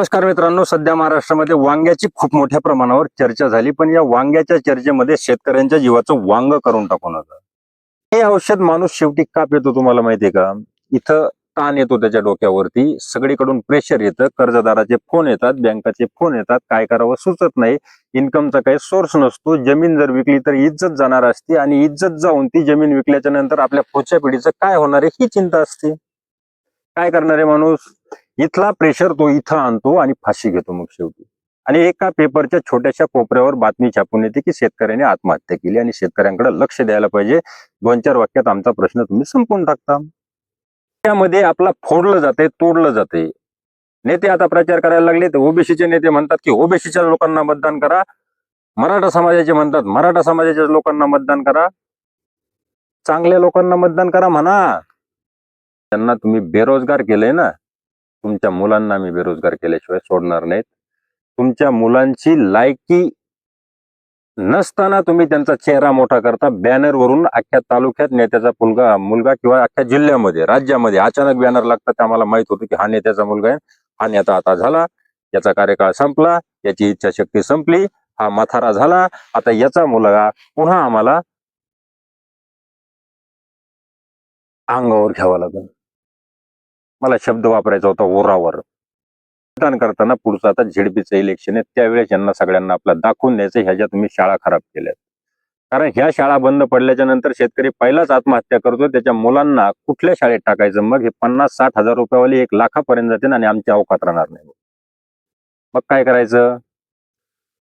नमस्कार मित्रांनो सध्या महाराष्ट्रामध्ये वांग्याची खूप मोठ्या प्रमाणावर चर्चा झाली पण या वांग्याच्या चर्चेमध्ये शेतकऱ्यांच्या जीवाचं वांग करून टाकून नका हे औषध माणूस शेवटी का पितो तुम्हाला माहितीये का? इथं ताण येतो त्याच्या डोक्यावरती सगळीकडून प्रेशर येतं कर्जदाराचे फोन येतात बँकाचे फोन येतात काय करावं सुचत नाही इन्कमचा काही सोर्स नसतो जमीन जर विकली तर इज्जत जाणार असते आणि इज्जत जाऊन ती जमीन विकल्याच्या नंतर आपल्या पुढच्या पिढीचं काय होणार आहे ही चिंता असते. काय करणार आहे माणूस? इथला प्रेशर तो इथं आणतो आणि फाशी घेतो मग शेवटी. आणि एका पेपरच्या छोट्याशा कोपऱ्यावर बातमी छापून येते की शेतकऱ्याने आत्महत्या केली आणि शेतकऱ्यांकडे लक्ष द्यायला पाहिजे. दोन चार वाक्यात आमचा प्रश्न तुम्ही संपवून टाकता. त्यामध्ये आपला फोडलं जाते तोडलं जाते नेते आता प्रचार करायला लागले तर ओबीसीचे नेते म्हणतात की ओबीसीच्या लोकांना मतदान करा. मराठा समाजाचे म्हणतात मराठा समाजाच्या लोकांना मतदान करा. चांगल्या लोकांना मतदान करा म्हणा. त्यांना तुम्ही बेरोजगार केलंय ना. तुमच्या मुलांना मी बेरोजगार केल्याशिवाय सोडणार नाहीत. तुमच्या मुलांची लायकी नसताना तुम्ही त्यांचा चेहरा मोठा करता बॅनर वरून अख्ख्या तालुक्यात नेत्याचा मुलगा मुलगा किंवा अख्ख्या जिल्ह्यामध्ये राज्यामध्ये अचानक बॅनर लागतात. आम्हाला माहीत होतं की हा नेत्याचा मुलगा आहे. हा नेता आता झाला. याचा कार्यकाळ संपला. याची इच्छाशक्ती संपली. हा मथारा झाला. आता याचा मुलगा पुन्हा आम्हाला अंगावर घ्यावा लागेल. मला शब्द वापरायचा होता ओरावर. मतदान करताना पुढचं आता झेडपीचं इलेक्शन आहे. त्यावेळेस यांना सगळ्यांना आपला दाखवून द्यायचं ह्याच्या तुम्ही शाळा खराब केल्यात. कारण ह्या शाळा बंद पडल्याच्या नंतर शेतकरी पहिलाच आत्महत्या करतो त्याच्या मुलांना कुठल्या शाळेत टाकायचं? मग हे पन्नास साठ हजार रुपयावाली एक लाखापर्यंत जाते आणि आमची अवकात राहणार नाही. मग काय करायचं?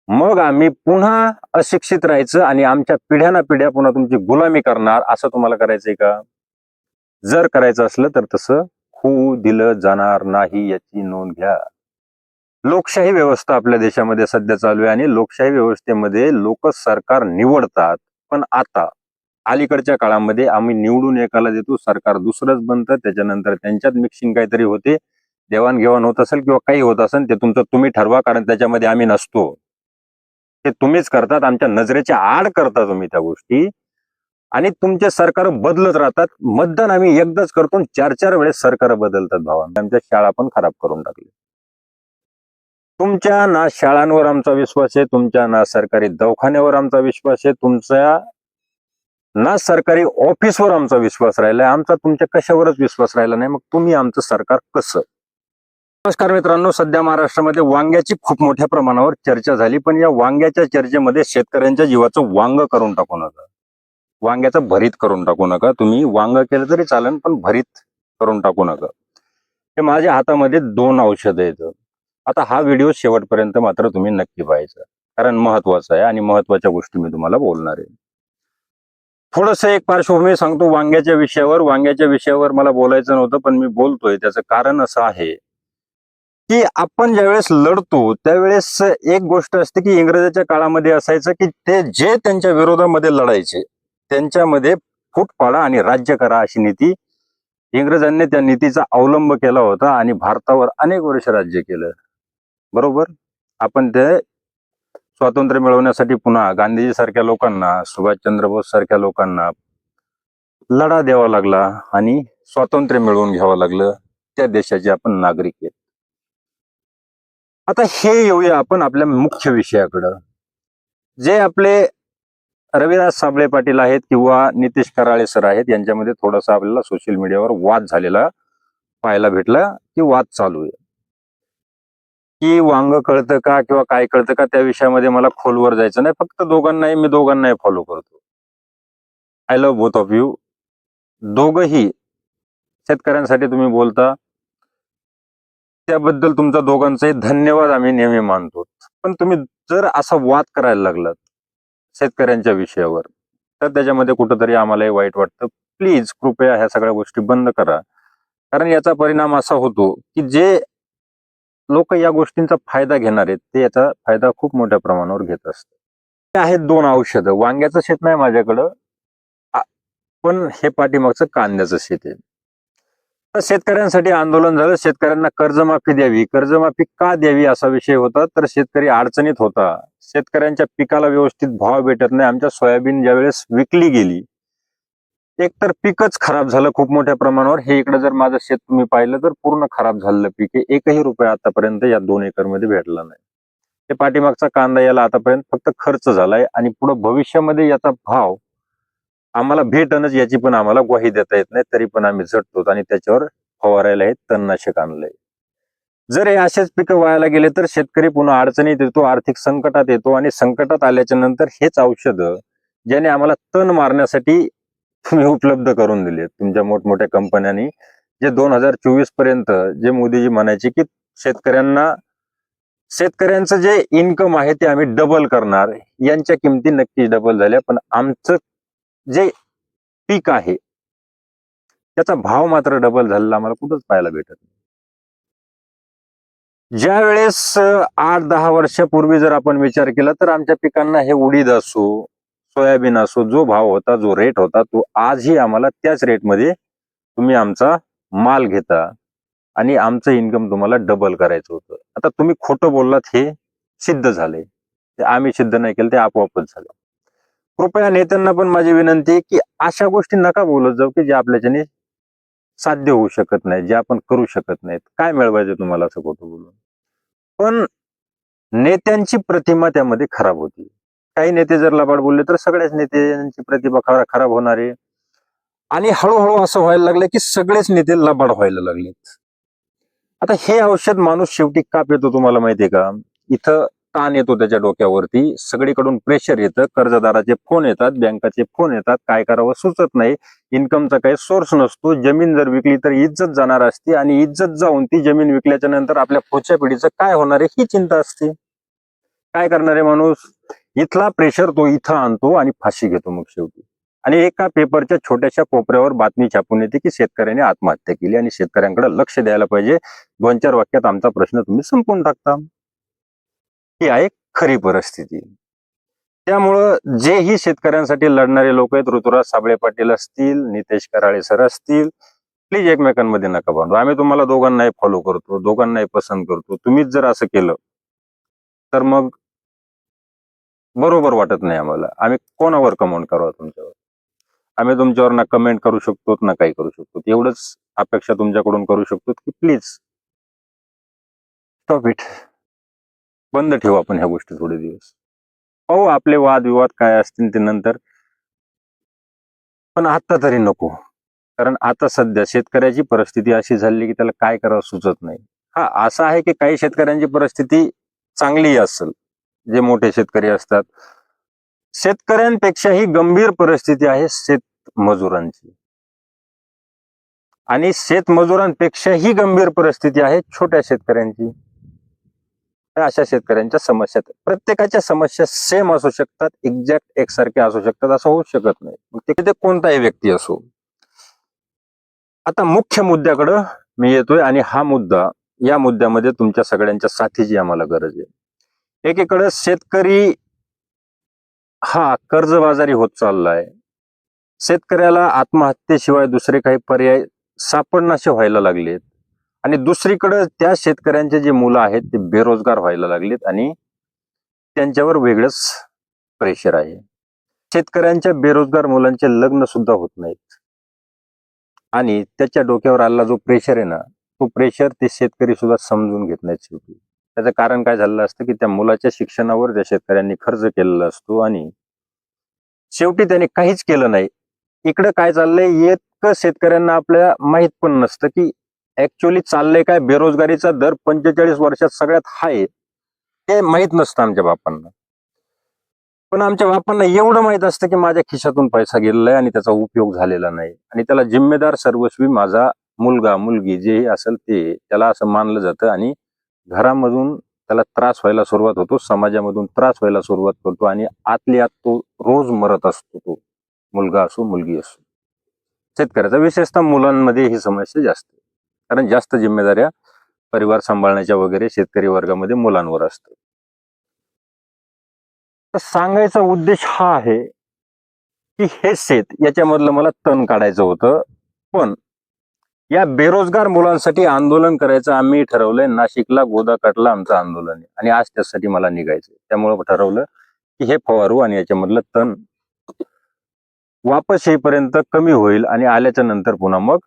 मग आम्ही पुन्हा अशिक्षित राहायचं आणि आमच्या पिढ्याना पिढ्या पुन्हा तुमची गुलामी करणार असं तुम्हाला करायचंय का? जर करायचं असलं तर तसं होऊ दिलं जाणार नाही याची नोंद घ्या. लोकशाही व्यवस्था आपल्या देशामध्ये सध्या चालू आहे आणि लोकशाही व्यवस्थेमध्ये लोक सरकार निवडतात. पण आता अलीकडच्या काळामध्ये आम्ही निवडून एकाला देतो सरकार दुसरंच बनतं त्याच्यानंतर त्यांच्यात मिक्सिंग काहीतरी होते. देवाणघेवाण होत असेल किंवा काही होत असेल ते तुमचं तुम्ही ठरवा कारण त्याच्यामध्ये आम्ही नसतो. ते तुम्हीच करतात आमच्या नजरेच्या आड करता तुम्ही त्या गोष्टी. आणि तुमचे सरकार बदलत राहतात. मतदान आम्ही एकदाच करतो चार चार वेळेस सरकार बदलतात भावा. आमच्या शाळा पण खराब करून टाकली तुमच्या ना शाळांवर आमचा विश्वास आहे. तुमच्या ना सरकारी दवाखान्यावर आमचा विश्वास आहे. तुमच्या ना सरकारी ऑफिसवर आमचा विश्वास राहिलाय. आमचा तुमच्या कशावरच विश्वास राहिला नाही. मग तुम्ही आमचं सरकार कसं? नमस्कार मित्रांनो. सध्या महाराष्ट्रामध्ये वांग्याची खूप मोठ्या प्रमाणावर चर्चा झाली. पण या वांग्याच्या चर्चेमध्ये शेतकऱ्यांच्या जीवाचं वांग करून टाकून होतं वांग्याचं भरीत करून टाकू नका. तुम्ही वांग केलं तरी चालेल पण भरीत करून टाकू नका. हे माझ्या हातामध्ये दोन औषध आहेत. आता हा व्हिडिओ शेवटपर्यंत मात्र तुम्ही नक्की पाहायचा. कारण महत्त्वाचा आहे आणि महत्त्वाच्या गोष्टी मी तुम्हाला बोलणार आहे. थोडस एक पार्श्वभूमी सांगतो. वांग्याच्या विषयावर वांग्याच्या विषयावर मला बोलायचं नव्हतं पण मी बोलतोय. त्याचं कारण असं आहे की आपण ज्यावेळेस लढतो त्यावेळेस एक गोष्ट असते की इंग्रजाच्या काळामध्ये असायचं की ते जे त्यांच्या विरोधामध्ये लढायचे त्यांच्यामध्ये फूट पाडा आणि राज्य करा अशी नीती इंग्रजांनी त्या नीतीचा अवलंब केला होता आणि भारतावर अनेक वर्ष राज्य केलं. बरोबर? आपण ते स्वातंत्र्य मिळवण्यासाठी पुन्हा गांधीजी सारख्या लोकांना सुभाषचंद्र बोस सारख्या लोकांना लढा द्यावा लागला आणि स्वातंत्र्य मिळवून घ्यावं लागलं. त्या देशाचे आपण नागरिक आहेत. आता हे येऊया आपण आपल्या मुख्य विषयाकडं. जे आपले रविदास साबळे पाटील आहेत किंवा नितीश कराळे सर आहेत यांच्यामध्ये थोडासा आपल्याला सोशल मीडियावर वाद झालेला पाहायला भेटला की वाद चालू आहे. की वांग कळतं का किंवा काय कळतं का त्या विषयामध्ये मला खोलवर जायचं नाही फक्त दोघांनाही मी दोघांनाही फॉलो करतो. I love both of you दोघही शेतकऱ्यांसाठी तुम्ही बोलता. त्याबद्दल तुमचा दोघांचाही धन्यवाद आम्ही नेहमी मानतो. पण तुम्ही जर असा वाद करायला लागलात शेतकऱ्यांच्या विषयावर. तर त्याच्यामध्ये कुठंतरी आम्हालाही वाईट वाटतं. प्लीज कृपया ह्या सगळ्या गोष्टी बंद करा. कारण याचा परिणाम असा होतो की जे लोक या गोष्टींचा फायदा घेणार आहेत ते याचा फायदा खूप मोठ्या प्रमाणावर घेत असतात. आहेत दोन औषधं. वांग्याचं शेत नाही माझ्याकडं. पण हे पाठीमागचं कांद्याचं शेत आहे. शेतकऱ्यांसाठी आंदोलन झालं. शेतकऱ्यांना कर्जमाफी द्यावी. कर्जमाफी का द्यावी असा विषय होता तर शेतकरी अडचणीत होता. शेतकऱ्यांच्या पिकाला व्यवस्थित भाव भेटत नाही. आमच्या सोयाबीन ज्यावेळेस विकली गेली एक तर पीकच खराब झालं खूप मोठ्या प्रमाणावर. हे इकडे जर माझं शेत तुम्ही पाहिलं तर पूर्ण खराब झालेलं पीक आहे. एकही रुपया आतापर्यंत या दोन एकरमध्ये भेटला नाही. ते पाठीमागचा कांदा याला आतापर्यंत फक्त खर्च झालाय आणि पुढे भविष्यामध्ये याचा भाव आम्हाला भेटणच याची पण आम्हाला ग्वाही देता येत नाही तरी पण आम्ही झटतो आणि त्याच्यावर फवारायला हे तणनाशक आणलंय. जर हे असेच पिकं व्हायला गेले तर शेतकरी पुन्हा अडचणीत येतो आर्थिक संकटात येतो आणि संकटात आल्याच्यानंतर हेच औषधं ज्याने आम्हाला तण मारण्यासाठी तुम्ही उपलब्ध करून दिले तुमच्या मोठमोठ्या कंपन्यांनी जे दोन हजार चोवीसपर्यंत जे मोदीजी म्हणायचे की शेतकऱ्यांना शेतकऱ्यांचं जे इन्कम आहे ते आम्ही डबल करणार यांच्या किमती नक्कीच डबल झाल्या पण आमचं जे पीक आहे त्याचा भाव मात्र डबल झालेला आम्हाला कुठंच पाहायला भेटत नाही. ज्या वेळेस आठ दहा वर्षापूर्वी जर आपण विचार केला तर आमच्या पिकांना हे उडीद असो सोयाबीन असो जो भाव होता जो रेट होता तो आजही आम्हाला त्याच रेटमध्ये तुम्ही आमचा माल घेता आणि आमचं इन्कम तुम्हाला डबल करायचं होतं. आता तुम्ही खोटं बोललात हे सिद्ध झाले ते आम्ही सिद्ध नाही केलं ते आपोआपच झालं. कृपया नेत्यांना पण माझी विनंती आहे की अशा गोष्टी नका बोलत जाऊ की जे आपल्याच्याने साध्य होऊ शकत नाही जे आपण करू शकत नाहीत. काय मिळवायचं तुम्हाला असं खोटं बोलून? पण नेत्यांची प्रतिमा त्यामध्ये खराब होती. काही नेते जर लबाड बोलले तर सगळ्याच नेत्यांची प्रतिभा खरा- खराब होणार आहे. आणि हळूहळू असं व्हायला लागलं की सगळेच नेते लबाड व्हायला लागलेत. आता हे औषध माणूस शेवटी का पेतो तुम्हाला माहितीये का? इथं ताण येतो त्याच्या डोक्यावरती. सगळीकडून प्रेशर येतं. कर्जदाराचे फोन येतात बँकाचे फोन येतात. काय करावं सुचत नाही. इन्कमचा काही सोर्स नसतो. जमीन जर विकली तर इज्जत जाणार असते आणि इज्जत जाऊन ती जमीन विकल्याच्या नंतर आपल्या पुढच्या पिढीचं काय होणार आहे ही चिंता असते. काय करणार आहे माणूस? इथला प्रेशर तो इथं आणतो आणि फाशी घेतो मग शेवटी. आणि एका पेपरच्या छोट्याशा कोपऱ्यावर बातमी छापून येते की शेतकऱ्याने आत्महत्या केली आणि शेतकऱ्यांकडे लक्ष द्यायला पाहिजे. दोन चार वाक्यात आमचा प्रश्न तुम्ही संपवून टाकता. ही आहे खरी परिस्थिती. त्यामुळं जेही शेतकऱ्यांसाठी लढणारे लोक आहेत ऋतुराज साबळे पाटील असतील नितेश कराळे सर असतील प्लीज एकमेकांमध्ये नका बांधू आम्ही तुम्हाला दोघांनाही फॉलो करतो दोघांनाही पसंत करतो. तुम्हीच जर असं केलं तर मग बरोबर वाटत नाही आम्हाला. आम्ही कोणावर कमेंट करू तुमच्यावर? आम्ही तुमच्यावर ना कमेंट करू शकतो ना काही करू शकतो. एवढंच अपेक्षा तुमच्याकडून करू शकतो की प्लीज स्टॉप इट बंद ठेवू आपण ह्या गोष्टी थोडे दिवस. पाहू आपले वादविवाद काय असतील ते नंतर. पण आता तरी नको. कारण आता सध्या शेतकऱ्याची परिस्थिती अशी झाली की त्याला काय करावं सुचत नाही. हा असं आहे की काही शेतकऱ्यांची परिस्थिती चांगली असेल जे मोठे शेतकरी असतात. शेतकऱ्यांपेक्षाही गंभीर परिस्थिती आहे शेतमजुरांची आणि शेतमजुरांपेक्षाही गंभीर परिस्थिती आहे छोट्या शेतकऱ्यांची. अशा शेतकऱ्यांच्या समस्या आहेत. प्रत्येकाच्या समस्या सेम असू शकतात एक्झॅक्ट एकसारख्या असू शकतात असं होऊ शकत नाही. मग ते कोणताही व्यक्ती असो. आता मुख्य मुद्द्याकडं मी येतोय आणि हा मुद्दा या मुद्द्यामध्ये तुमच्या सगळ्यांच्या साथीची आम्हाला गरज आहे. एकीकडे शेतकरी हा कर्जबाजारी होत चाललाय. शेतकऱ्याला आत्महत्येशिवाय दुसरे काही पर्याय सापडनाशे व्हायला लागलेत. आणि दुसरीकडे त्या शेतकऱ्यांचे जे मुलं आहेत ते बेरोजगार व्हायला लागलेत आणि त्यांच्यावर वेगळंच प्रेशर आहे. शेतकऱ्यांच्या बेरोजगार मुलांचे लग्न सुद्धा होत नाहीत. आणि त्याच्या डोक्यावर आलेला जो प्रेशर आहे ना तो प्रेशर ते शेतकरी सुद्धा समजून घेत नाहीत शेवटी. त्याचं कारण काय झालेलं असतं की त्या मुलाच्या शिक्षणावर त्या शेतकऱ्यांनी खर्च केलेला असतो आणि शेवटी त्याने काहीच केलं नाही. इकडं काय चाललंय इतकं शेतकऱ्यांना आपल्या माहीत पण नसतं की ऍक्च्युअली चाललंय काय? बेरोजगारीचा दर पंचेचाळीस वर्षात सगळ्यात हाय ते माहीत नसतं आमच्या बापांना. पण आमच्या बापांना एवढं माहीत असतं की माझ्या खिशातून पैसा गेलेला आहे आणि त्याचा उपयोग झालेला नाही. आणि त्याला जिम्मेदार सर्वस्वी माझा मुलगा मुलगी जेही असेल ते त्याला असं मानलं जातं आणि घरामधून त्याला त्रास व्हायला सुरुवात होतो समाजामधून त्रास व्हायला सुरुवात करतो आणि आतली आत तो रोज मरत असतो तो. मुलगा असो मुलगी असो. शेतकऱ्याचा विशेषतः मुलांमध्ये ही समस्या जास्त आहे. कारण जास्त जिम्मेदाऱ्या परिवार सांभाळण्याच्या वगैरे शेतकरी वर्गामध्ये मुलांवर असतात तर सांगायचा उद्देश हा आहे की हे शेत याच्यामधलं मला तण काढायचं होतं. पण या बेरोजगार मुलांसाठी आंदोलन करायचं आम्ही ठरवलंय. नाशिकला गोदाकाठला आमचं आंदोलन. आहे आणि आज त्यासाठी मला निघायचं त्यामुळे ठरवलं की हे फवारू आणि याच्यामधलं तण वापस येईपर्यंत कमी होईल आणि आल्याच्यानंतर पुन्हा मग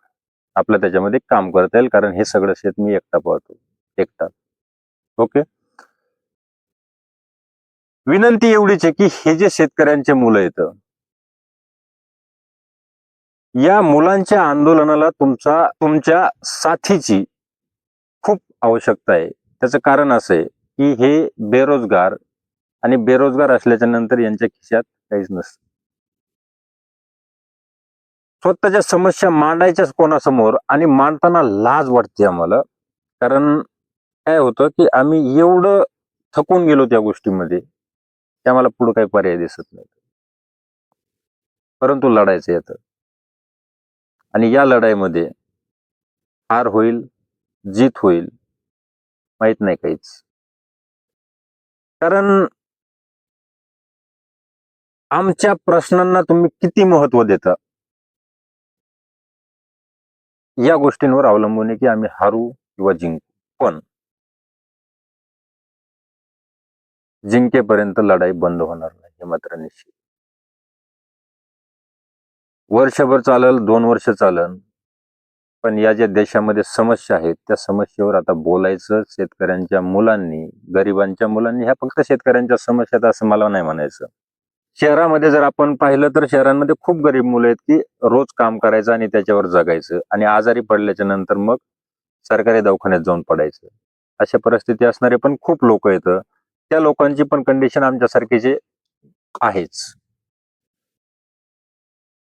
आपलं त्याच्यामध्ये काम करता येईल कारण हे सगळं शेत मी एकटा पाहतो एकटा. ओके? विनंती एवढीच आहे की हे जे शेतकऱ्यांचे मुलं येत या मुलांच्या आंदोलनाला तुमचा तुमच्या साथीची खूप आवश्यकता आहे. त्याचं कारण असं आहे की हे बेरोजगार आणि बेरोजगार असल्याच्या नंतर यांच्या खिशात काहीच नसतं. स्वतःच्या समस्या मांडायच्याच कोणासमोर आणि मांडताना लाज वाटते आम्हाला. कारण काय होतं की आम्ही एवढं थकून गेलो त्या गोष्टीमध्ये की आम्हाला पुढे काही पर्याय दिसत नाही. परंतु लढायचं येतं आणि या लढाईमध्ये हार होईल जीत होईल माहीत नाही काहीच. कारण आमच्या प्रश्नांना तुम्ही किती महत्त्व देता? या गोष्टींवर अवलंबून आहे की आम्ही हारू किंवा जिंकू. पण जिंकेपर्यंत लढाई बंद होणार नाही हे मात्र निश्चित. वर्षभर चालल दोन वर्ष चालन पण या ज्या देशामध्ये समस्या आहेत त्या समस्येवर आता बोलायचं शेतकऱ्यांच्या मुलांनी गरिबांच्या मुलांनी ह्या फक्त शेतकऱ्यांच्या समस्या आहेत असं मला नाही म्हणायचं. शहरामध्ये जर आपण पाहिलं तर शहरांमध्ये खूप गरीब मुलं आहेत की रोज काम करायचं आणि त्याच्यावर जगायचं आणि आजारी पडल्याच्या नंतर मग सरकारी दवाखान्यात जाऊन पडायचं. अशा परिस्थिती असणारे पण खूप लोक आहेत. त्या लोकांची पण कंडिशन आमच्यासारखीचे आहेच.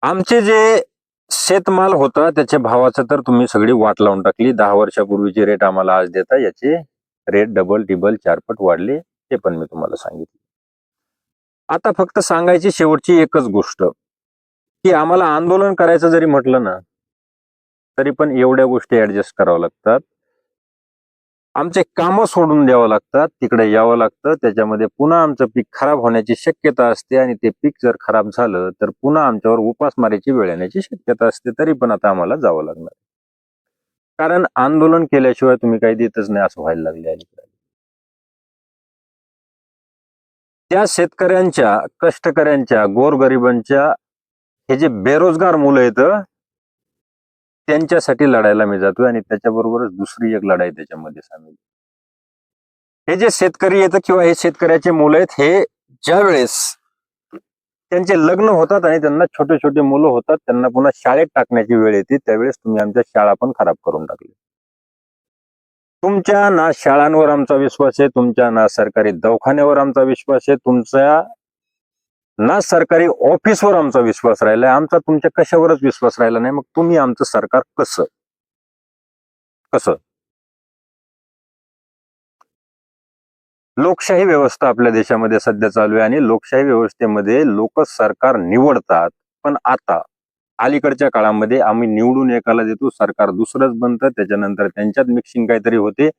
आमचे जे शेतमाल होता त्याच्या भावाचं तर तुम्ही सगळी वाट लावून टाकली. दहा वर्षापूर्वीचे रेट आम्हाला आज देता याचे रेट डबल टिबल चारपट वाढले. ते पण मी तुम्हाला सांगितले. आता फक्त सांगायची शेवटची एकच गोष्ट. की आम्हाला आंदोलन करायचं जरी म्हटलं ना तरी पण एवढ्या गोष्टी ऍडजस्ट कराव्या लागतात. आमचे कामं सोडून द्यावं लागतात तिकडे यावं लागतं त्याच्यामध्ये पुन्हा आमचं पीक खराब होण्याची शक्यता असते आणि ते पीक जर खराब झालं तर पुन्हा आमच्यावर उपासमारीची वेळ येण्याची शक्यता असते तरी पण आता आम्हाला जावं लागणार. कारण आंदोलन केल्याशिवाय तुम्ही काही देतच नाही असं व्हायला लागले अलीकडे. त्या शेतकऱ्यांच्या कष्टकऱ्यांच्या गोरगरिबांच्या हे जे बेरोजगार मुलं आहेत त्यांच्यासाठी लढायला मी जातोय आणि त्याच्याबरोबरच दुसरी एक लढाई त्याच्यामध्ये सामील. हे जे शेतकरी येतं किंवा हे शेतकऱ्याचे मुलं आहेत हे ज्या वेळेस त्यांचे लग्न होतात आणि त्यांना छोटे छोटे मुलं होतात त्यांना पुन्हा शाळेत टाकण्याची वेळ येते त्यावेळेस तुम्ही आमच्या शाळा पण खराब करून टाकली. तुमच्या ना शाळांवर आमचा विश्वास आहे तुमच्या ना सरकारी दवाखान्यावर आमचा विश्वास आहे तुमच्या ना सरकारी ऑफिसवर आमचा विश्वास राहिलाय. आमचा तुमच्या कशावरच विश्वास राहिला नाही. मग तुम्ही आमचं सरकार कसं? कसं? लोकशाही व्यवस्था आपल्या देशामध्ये सध्या चालू आहे आणि लोकशाही व्यवस्थेमध्ये लोक सरकार निवडतात. पण आता अलीकडच्या काळामध्ये आम्ही निवडून एकाला देतो सरकार दुसरंच बनतं त्याच्यानंतर त्यांच्यात मिक्सिंग काहीतरी होते.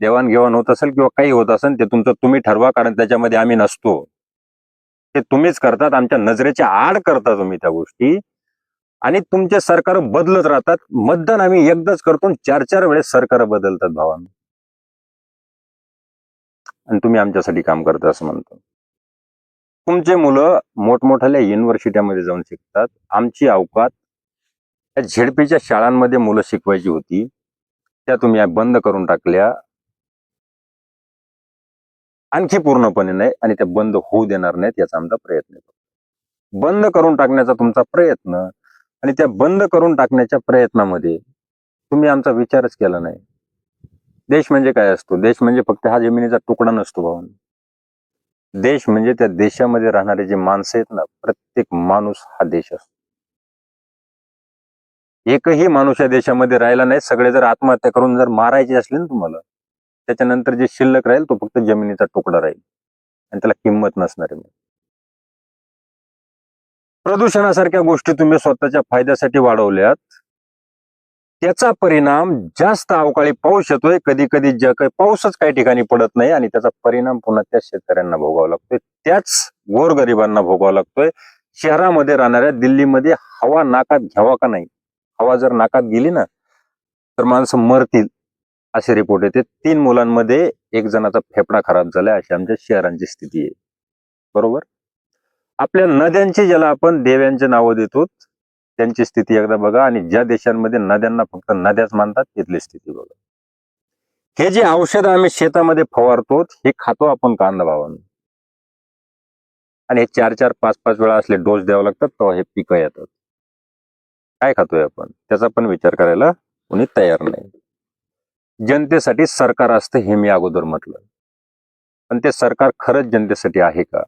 देवाणघेवाण होत असेल किंवा काही होत असेल ते तुमचं तुम्ही ठरवा कारण त्याच्यामध्ये आम्ही नसतो. ते तुम्हीच करतात आमच्या नजरेच्या आड करता तुम्ही त्या गोष्टी. आणि तुमचे सरकार बदलत राहतात. मतदान आम्ही एकदाच करतो चार चार वेळेस सरकार बदलतात भावांना. आणि तुम्ही आमच्यासाठी काम करता असं म्हणतो. तुमचे मुलं मोठमोठ्या युनिव्हर्सिट्यामध्ये जाऊन शिकतात. आमची अवकात या झेडपीच्या शाळांमध्ये मुलं शिकवायची होती. त्या तुम्ही बंद करून टाकल्या. आणखी पूर्णपणे नाही आणि त्या बंद होऊ देणार नाहीत याचा आमचा प्रयत्न बंद करून टाकण्याचा तुमचा प्रयत्न आणि त्या बंद करून टाकण्याच्या प्रयत्नामध्ये तुम्ही आमचा विचारच केला नाही. देश म्हणजे काय असतो? देश म्हणजे फक्त हा जमिनीचा तुकडा नसतो भाऊ. देश म्हणजे त्या देशामध्ये राहणारे जे माणसं आहेत ना प्रत्येक माणूस हा देश असतो. एकही माणूस या देशामध्ये राहिला नाही सगळे जर आत्महत्या करून जर मारायचे असले ना तुम्हाला त्याच्यानंतर जे शिल्लक राहील तो फक्त जमिनीचा तुकडा राहील आणि त्याला किंमत नसणार आहे. प्रदूषणासारख्या गोष्टी तुम्ही स्वतःच्या फायद्यासाठी वाढवल्यात. त्याचा परिणाम जास्त अवकाळी पाऊस येतोय. कधी कधी ज्या काही पाऊसच काही ठिकाणी पडत नाही आणि त्याचा परिणाम पुन्हा त्या शेतकऱ्यांना भोगावा लागतोय. त्याच गोरगरिबांना भोगावा लागतोय. शहरामध्ये राहणाऱ्या दिल्लीमध्ये हवा नाकात घ्यावा का नाही? हवा जर नाकात गेली ना तर माणसं मरतील असे रिपोर्ट येते. तीन मुलांमध्ये एक जणाचा फेफडा खराब झालाय अशी आमच्या शहरांची स्थिती आहे. बरोबर? आपल्या नद्यांची ज्याला आपण देव्यांचे नावं देतो त्यांची स्थिती एकदा बघा आणि ज्या देशांमध्ये नद्यांना फक्त नद्याच मानतात तिथली स्थिती बघा. हे जे औषध आम्ही शेतामध्ये फवारतो हे खातो आपण कांदा भावांना. आणि हे चार चार पाच पाच वेळा असले डोस द्यावे लागतात तेव्हा हे पिकं येतात. काय खातोय आपण? त्याचा पण विचार करायला कोणी तयार नाही. जनतेसाठी सरकार असतं हे मी अगोदर म्हटलं. पण ते सरकार खरंच जनतेसाठी आहे का?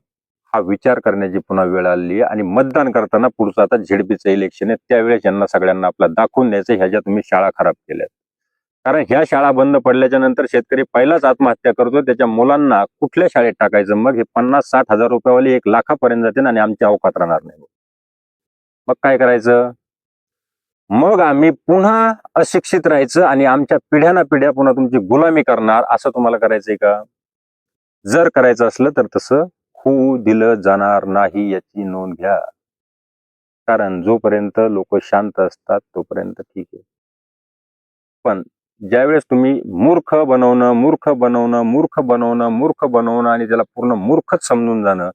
हा विचार करण्याची पुन्हा वेळ आलेली आहे. आणि मतदान करताना पुढचं आता झेडपीचं इलेक्शन आहे. त्यावेळेस यांना सगळ्यांना आपला दाखवून द्यायचं ह्याच्या तुम्ही शाळा खराब केल्यात. कारण ह्या शाळा बंद पडल्याच्या नंतर शेतकरी पहिलाच आत्महत्या करतो त्याच्या मुलांना कुठल्या शाळेत टाकायचं? मग हे पन्नास साठ हजार रुपयावाली एक लाखापर्यंत जाते आणि आमच्या अवकात राहणार नाही. मग काय करायचं? मग आम्ही पुन्हा अशिक्षित राहायचं आणि आमच्या पिढ्याना पिढ्या पुन्हा तुमची गुलामी करणार. असं तुम्हाला करायचंय का? जर करायचं असलं तर तसं होऊ दिलं जाणार नाही याची नोंद घ्या. कारण जोपर्यंत लोक शांत असतात तोपर्यंत ठीक आहे. पण ज्यावेळेस तुम्ही मूर्ख बनवणं मूर्ख बनवणं मूर्ख बनवणं मूर्ख बनवणं आणि त्याला पूर्ण मूर्खच समजून जाणं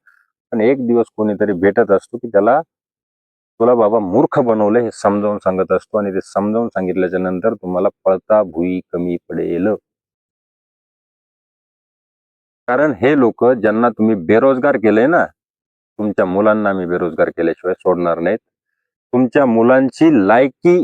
आणि एक दिवस कोणीतरी भेटत असतो की त्याला तुला बाबा मूर्ख बनवलं हे समजावून सांगत असतो आणि ते समजावून सांगितल्याच्या नंतर तुम्हाला पळता भुई कमी पडेल. कारण हे लोक ज्यांना तुम्ही बेरोजगार केलंय ना तुमच्या मुलांना मी बेरोजगार केल्याशिवाय सोडणार नाहीत. तुमच्या मुलांची लायकी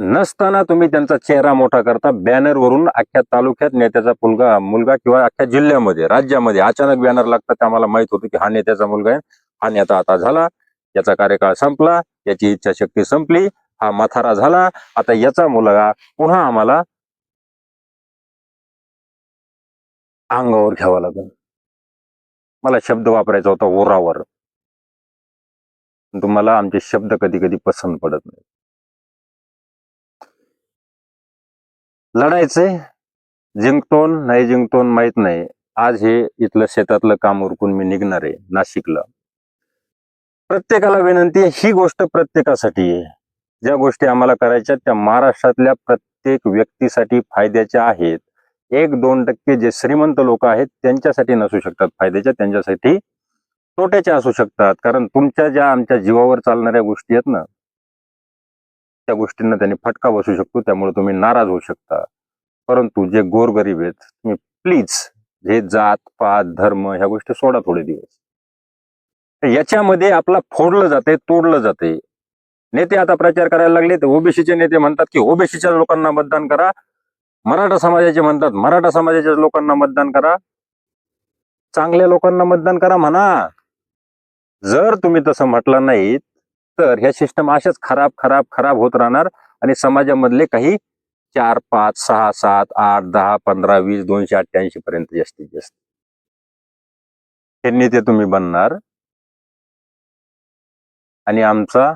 नसताना तुम्ही त्यांचा चेहरा मोठा करता बॅनर वरून अख्ख्या तालुक्यात नेत्याचा मुलगा मुलगा किंवा अख्ख्या जिल्ह्यामध्ये राज्यामध्ये अचानक बॅनर लागतात. आम्हाला माहीत होतं की हा नेत्याचा मुलगा आहे. हा नेता आता झाला. याचा कार्यकाळ संपला. याची इच्छाशक्ती संपली. हा माथारा झाला. आता याचा मुलगा पुन्हा आम्हाला अंगावर घ्यावा लागेल. मला शब्द वापरायचा होता ओरावर तुम्हाला आमचे शब्द कधी कधी पसंत पडत नाही लढायचंय जिंकतोन नाही जिंकतोन माहीत नाही. आज हे इथलं शेतातलं काम उरकून मी निघणार आहे नाशिकला. प्रत्येकाला विनंती आहे ही गोष्ट प्रत्येकासाठी आहे. ज्या गोष्टी आम्हाला करायच्या त्या महाराष्ट्रातल्या प्रत्येक व्यक्तीसाठी फायद्याच्या आहेत. एक दोन टक्के जे श्रीमंत लोक आहेत त्यांच्यासाठी नसू शकतात फायद्याच्या त्यांच्यासाठी तोट्याच्या असू शकतात. कारण तुमच्या ज्या आमच्या जीवावर चालणाऱ्या गोष्टी आहेत ना त्या गोष्टींना त्यांनी फटका बसू शकतो त्यामुळे तुम्ही नाराज होऊ शकता. परंतु जे गोरगरीब आहेत तुम्ही प्लीज हे जात पात धर्म ह्या गोष्टी सोडा थोडे दिवस. याच्यामध्ये आपला फोडलं जाते तोडलं जाते नेते आता प्रचार करायला लागले तर ओबीसीचे नेते म्हणतात की ओबीसीच्या लोकांना मतदान करा मराठा समाजाचे म्हणतात मराठा समाजाच्या लोकांना मतदान करा. चांगल्या लोकांना मतदान करा म्हणा. जर तुम्ही तसं म्हटलं नाही तर ह्या सिस्टम अशाच खराब खराब खराब होत राहणार आणि समाजामधले काही चार पाच सहा सात आठ दहा पंधरा वीस दोनशे अठ्ठ्याऐंशी पर्यंत जास्तीत जास्त. हे नेते तुम्ही बनणार. आणि आमचा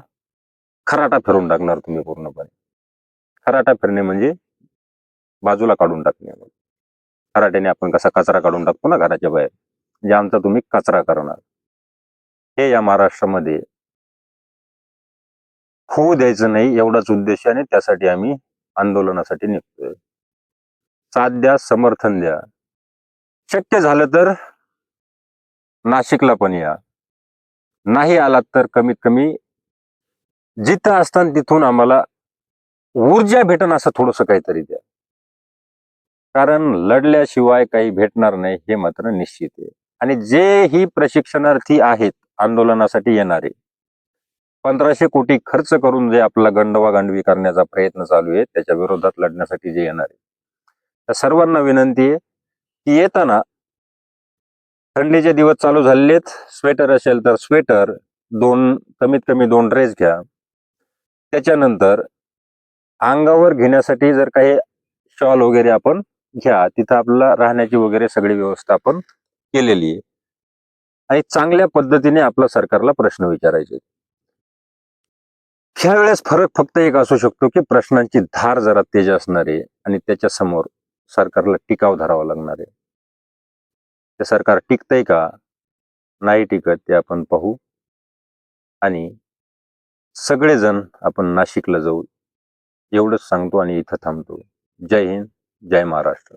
खराटा फिरून टाकणार तुम्ही पूर्णपणे. खराटा फिरणे म्हणजे बाजूला काढून टाकणे खराट्याने आपण कसा कचरा काढून टाकतो ना घराच्या बाहेर म्हणजे आमचा तुम्ही कचरा करणार. हे या महाराष्ट्रामध्ये होऊ द्यायचं नाही एवढाच उद्देश आणि त्यासाठी आम्ही आंदोलनासाठी निघतोय. साथ द्या समर्थन द्या. शक्य झालं तर नाशिकला पण या. नाही आलात तर कमीत कमी जिथं असताना तिथून आम्हाला ऊर्जा भेटन असं थोडस काहीतरी द्या. कारण लढल्याशिवाय काही भेटणार नाही हे मात्र निश्चित आहे. आणि जे ही प्रशिक्षणार्थी आहेत आंदोलनासाठी येणारे पंधराशे कोटी खर्च करून जे आपला गंडवा गांडवी करण्याचा प्रयत्न चालू आहे त्याच्या विरोधात लढण्यासाठी जे येणारे त्या सर्वांना विनंती आहे की येताना थंडीचे दिवस चालू झालेत स्वेटर असेल तर स्वेटर दोन कमीत कमी दोन ड्रेस घ्या. त्याच्यानंतर अंगावर घेण्यासाठी जर काही शॉल वगैरे आपण घ्या तिथं आपल्याला राहण्याची वगैरे सगळी व्यवस्था आपण केलेली आहे. आणि चांगल्या पद्धतीने आपल्या सरकारला प्रश्न विचारायचे ह्यावेळेस फरक फक्त एक असू शकतो की प्रश्नांची धार जरा तेज असणार आहे आणि त्याच्यासमोर सरकारला टिकाव धरावा लागणार आहे. ते सरकार टिकतंय का? नाही टिकत ते आपण पाहू. आणि सगळेजण आपण नाशिकला जाऊ. एवढंच सांगतो आणि इथं थांबतो. जय हिंद. जय महाराष्ट्र.